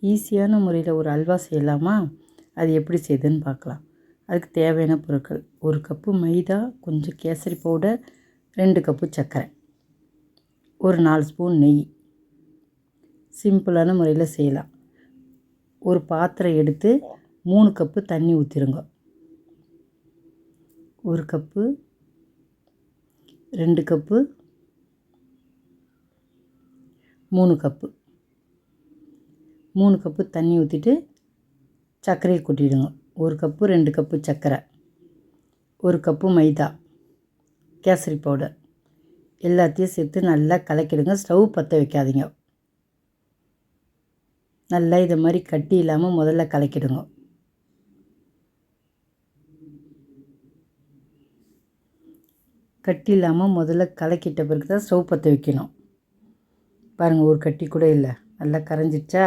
ஈஸியான முறையில் ஒரு அல்வா செய்யலாமா? அது எப்படி செய்யுதுன்னு பார்க்கலாம். அதுக்கு தேவையான பொருட்கள். ஒரு கப்பு மைதா கொஞ்சம் கேசரி பவுடர் ரெண்டு கப்பு சர்க்கரை. ஒரு நாலு ஸ்பூன் நெய். சிம்பிளான முறையில் செய்யலாம். ஒரு பாத்திரம் எடுத்து மூணு கப்பு தண்ணி ஊற்றிருங்க ஒரு கப்பு ரெண்டு கப்பு மூணு கப்பு. மூணு கப்பு தண்ணி ஊற்றிட்டு சர்க்கரையை கொட்டிடுங்க. ஒரு கப்பு ரெண்டு கப்பு சர்க்கரை. ஒரு கப்பு மைதா கேசரி பவுடர். எல்லாத்தையும் சேர்த்து நல்லா கலக்கிடுங்க. ஸ்டவ் பற்ற வைக்காதீங்க. நல்லா இதை மாதிரி கட்டி இல்லாமல் முதல்ல கலக்கிடுங்க. கட்டி இல்லாமல் முதல்ல கலக்கிட்ட பிறகு தான் ஸ்டவ் பற்ற வைக்கணும். பாருங்கள் ஒரு கட்டி கூட இல்லை. நல்லா கரைஞ்சிடுச்சா?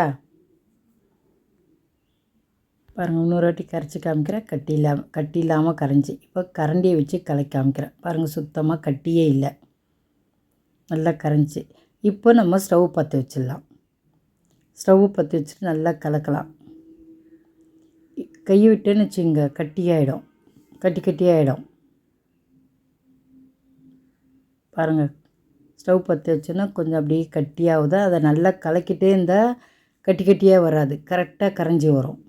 பாருங்கள் இன்னொரு வாட்டி கரைச்சி காமிக்கிறேன். கட்டி இல்லாமல் கட்டி இல்லாமல் கரைஞ்சி. இப்போ கரண்டியை வச்சு கலக்கி காமிக்கிறேன். பாருங்கள் சுத்தமாக கட்டியே இல்லை. நல்லா கரைஞ்சி. இப்போ நம்ம ஸ்டவ் பற்ற வச்சிடலாம். ஸ்டவ் பற்ற வச்சுட்டு நல்லா கலக்கலாம். கையை விட்டேன்னு வச்சுங்க கட்டியாயிடும் கட்டி கட்டியாயிடும் பாருங்கள் ஸ்டவ் பற்ற வச்சோன்னா கொஞ்சம் அப்படியே கட்டியாகுது? அதை நல்லா கலக்கிட்டே இருந்தால் கட்டி கட்டியாக வராது. கரெக்டாக கரைஞ்சி வரும்.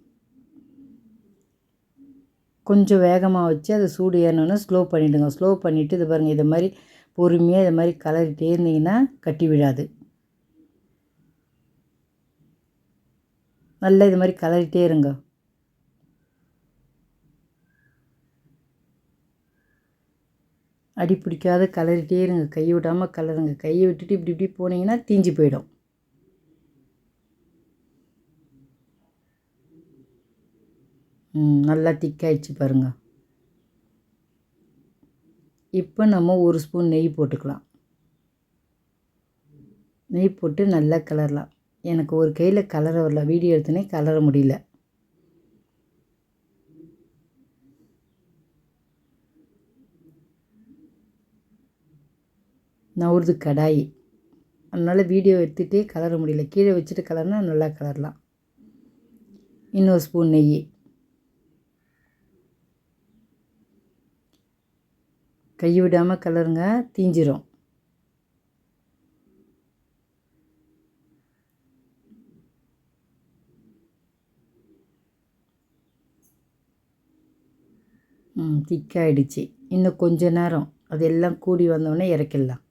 கொஞ்சம் வேகமாக வச்சு அதை சூடு ஏறினோன்னா ஸ்லோ பண்ணிவிடுங்க ஸ்லோ பண்ணிவிட்டு இது பாருங்கள் இது மாதிரி பொறுமையாக இது மாதிரி கலரிட்டே இருந்தீங்கன்னா கட்டி விடாது நல்லா இது மாதிரி கலரிட்டே இருங்க. அடி பிடிக்காத கலரிட்டே இருங்க. கையை விடாமல் கலருங்க. கையை விட்டுட்டு இப்படி இப்படி போனீங்கன்னா தீஞ்சு போயிடும் ம் நல்லா திக்காயிடுச்சு பாருங்கள் இப்போ நம்ம ஒரு ஸ்பூன் நெய் போட்டுக்கலாம். நெய் போட்டு நல்லா கலரலாம் எனக்கு ஒரு கையில் கலர வரல வீடியோ எடுத்தோன்னே கலர முடியல. நவுறுது கடாய். அதனால் வீடியோ எடுத்துகிட்டே கலர முடியல. கீழே வச்சுட்டு கலர்னா நல்லா கலரலாம் இன்னொரு ஸ்பூன் நெய். கை விடாமல் கலருங்க தீஞ்சிரும். ம் திக்காயிடுச்சு. இன்னும் கொஞ்ச நேரம். அது எல்லாம் கூடி வந்தோடனே இறக்கிடலாம்.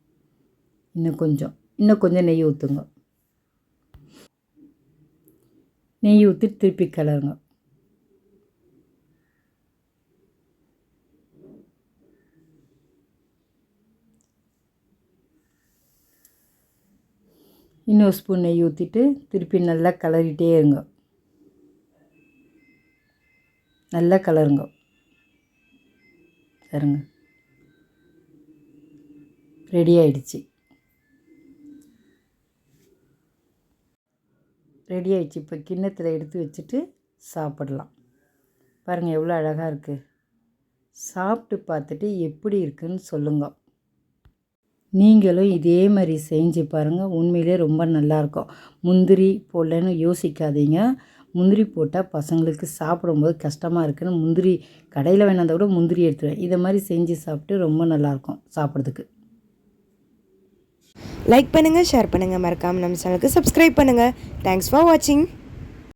இன்னும் கொஞ்சம். இன்னும் கொஞ்சம் நெய் ஊற்றுங்க நெய் ஊற்றி திருப்பி கலருங்க. இன்னொரு ஸ்பூன் நெய் ஊற்றிட்டு திருப்பி நல்லா கலரிட்டே இருங்க. நல்லா கலருங்க. சரிங்க ரெடி ஆயிடுச்சு. ரெடி ஆயிடுச்சு. இப்போ கிண்ணத்தில் எடுத்து வச்சுட்டு சாப்பிடலாம். பாருங்கள் எவ்வளோ அழகாக இருக்குது சாப்பிட்டு பார்த்துட்டு எப்படி இருக்குன்னு சொல்லுங்கள் நீங்களும் இதே மாதிரி செஞ்சு பாருங்கள் உண்மையிலே ரொம்ப நல்லாயிருக்கும். முந்திரி போடலன்னு யோசிக்காதீங்க. முந்திரி போட்டால் பசங்களுக்கு சாப்பிடும்போது கஷ்டமாக இருக்குன்னு முந்திரி கடையில் வேணாந்தா கூட முந்திரி எடுத்துருவேன். இதை மாதிரி செஞ்சு சாப்பிட்டு ரொம்ப நல்லாயிருக்கும் சாப்பிட்றதுக்கு. லைக் பண்ணுங்கள் ஷேர் பண்ணுங்கள் மறக்காமல் நம்ம சேனலுக்கு சப்ஸ்கிரைப் பண்ணுங்கள் தேங்க்ஸ் ஃபார் வாட்சிங்